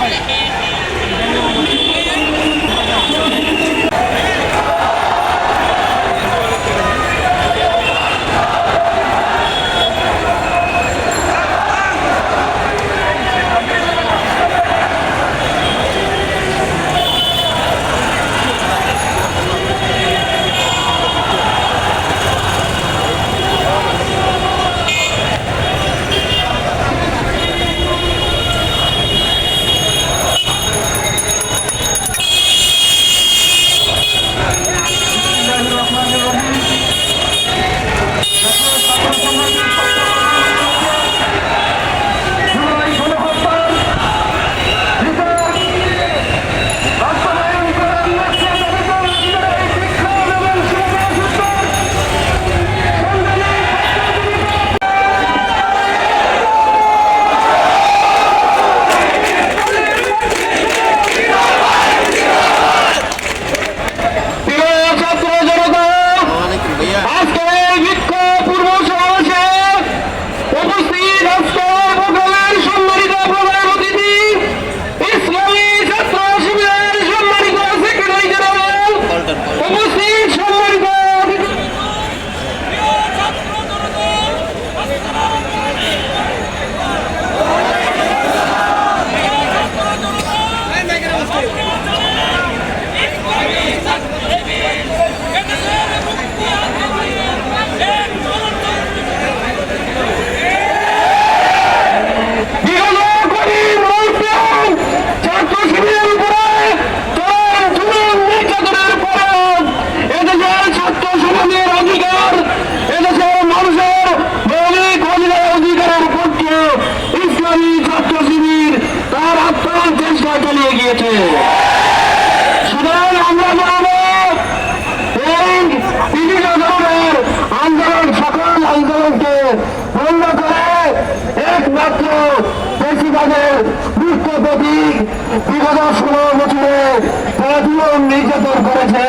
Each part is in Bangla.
ด้วย বিগত ষোলো বছরে প্রচুর নির্যাতন করেছে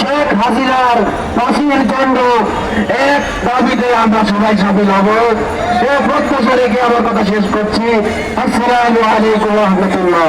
শেখ হাসিনার ফাঁসির দণ্ড। এক দাবিতে আমরা সবাই সামিল হব। সে প্রত্যাশা রেখে আমার কথা শেষ করছি। আসসালামু আলাইকুম রহমতুল্লাহ।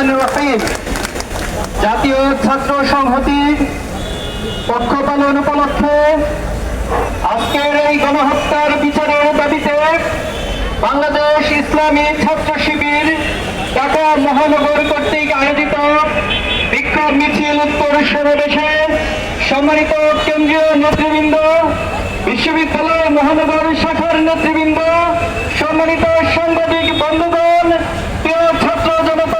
রহমান রহিম। জাতীয় ছাত্র সংহতির পক্ষ পালন উপলক্ষে আজকের এই গণহত্যার বিচারের দাবিতে বাংলাদেশ ইসলামী ছাত্র শিবির ঢাকা মহানগর কর্তৃক আয়োজিত বিক্ষোভ মিছিল উত্তর সমাবেশে সম্মানিত কেন্দ্রীয় নেতৃবৃন্দ, বিশ্ববিদ্যালয় মহানগর শাখার নেতৃবৃন্দ, সম্মানিত সাংবাদিক বন্ধুগণ